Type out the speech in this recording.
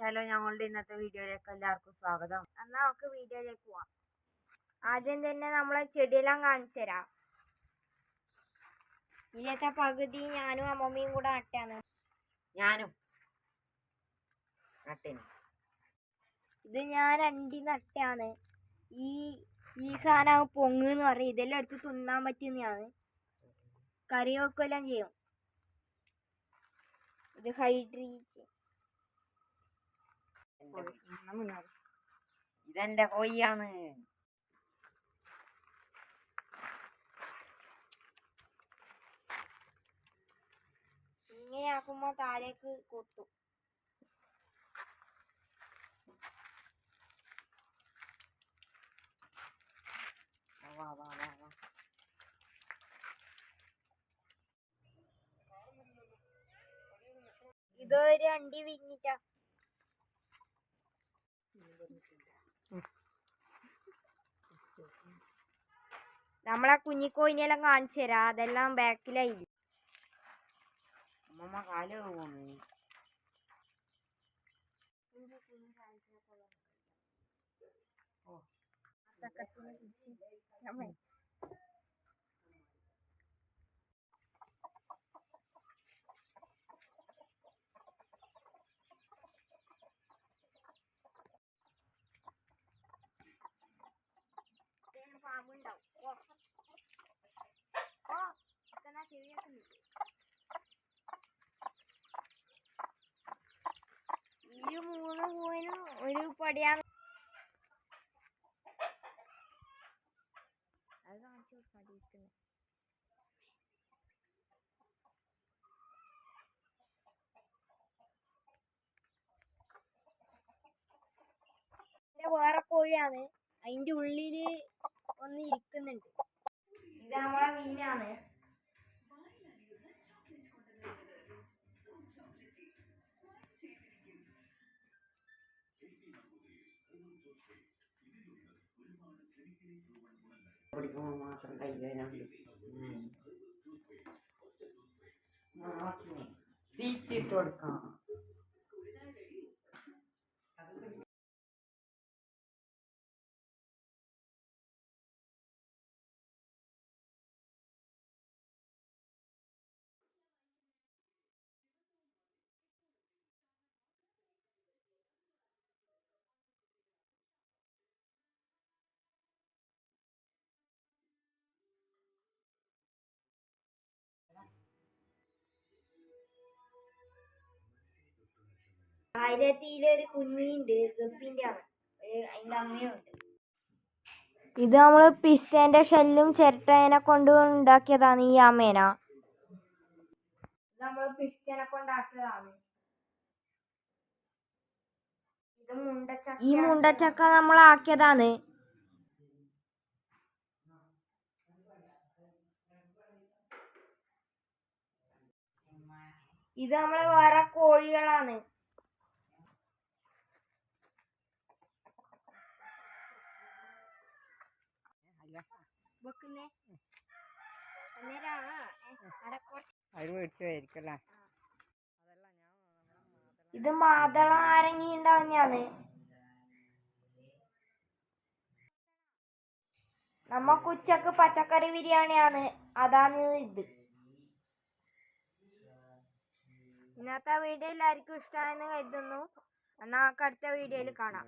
Hello ഞങ്ങളുടെ ഇന്നത്തെ വീഡിയോയിലേക്ക് എല്ലാവർക്കും സ്വാഗതം. എന്നാൽ നമുക്ക് വീഡിയോയിലേക്ക് പോവാം. ആദ്യം തന്നെ നമ്മളെ ചെടിയെല്ലാം കാണിച്ചു തരാം. ഇതിലത്തെ പകുതി ഞാനും അമ്മമ്മയും കൂടെ നട്ടാണ്. ഞാനും. നട്ടിന്. ഇത് ഞാൻ രണ്ടി നട്ടാണ്. ഈ ഈ സാധനം പൊങ്ങ് എന്ന് പറയും. ഇതെല്ലാം എടുത്ത് തിന്നാൻ പറ്റുന്നതാണ്. കറി വെക്കെല്ലാം ചെയ്യും. ഇത് ഹൈഡ്രീറ്റ് ഇതെന്റെ കൊയ്യാണ് ഇങ്ങനെ ആക്കുമ്പോ താഴേക്ക് കൊത്തും. വാ വാ വാ വാ. ഇതൊരു അണ്ടി വിരിഞ്ഞിട്ടാ. നമ്മളെ കുഞ്ഞിക്കോയിനെല്ലാം കാണിച്ചു തരാം. അതെല്ലാം ബാക്കിലായി. അമ്മമ്മ കാൽ പോകുന്നു ഈ ഒരു പടിയാണ് അത് കാണിച്ചു കൊടുക്കാം ഇരിക്കുന്നത് വേറെ കോഴിയാണ്. അതിന്റെ ഉള്ളിൽ ഒന്ന് ഇരിക്കുന്നുണ്ട്. ഇത് നമ്മളെ മീനാണ്. പിടിക്കുമ്പോൾ മാത്രം കയ്യിലുണ്ട് തീറ്റിട്ട് ആയിരത്തിയിലൊരു കുഞ്ഞിണ്ട് ഗപ്പിന്റെ ആണ് ഒരു അമ്മയുണ്ട്. ഇത് നമ്മൾ പിസ്തേന്റെ ഷെല്ലും ചിരട്ടേനെ കൊണ്ട് ഉണ്ടാക്കിയതാണ് ഈ ആമേന ഇത് നമ്മൾ പിസ്തേനെ കൊണ്ടാക്കിയതാണ്. ഈ മുണ്ടച്ചക്ക നമ്മൾ ആക്കിയതാണ്. ഇത് നമ്മളെ വേറെ കോഴികളാണ്. വെക്കുന്നേ. ഇത് മാതള നാരങ്ങി ഉണ്ടാവുന്നതാണ് നമ്മക്ക് ഉച്ചയ്ക്ക് പച്ചക്കറി ബിരിയാണിയാണ്. അതാണ് ഇത്. ഇന്നത്തെ വീഡിയോ എല്ലാവർക്കും ഇഷ്ടമായെന്ന് കരുതുന്നു. എന്നാൽ നമുക്ക് അടുത്ത വീഡിയോയിൽ കാണാം.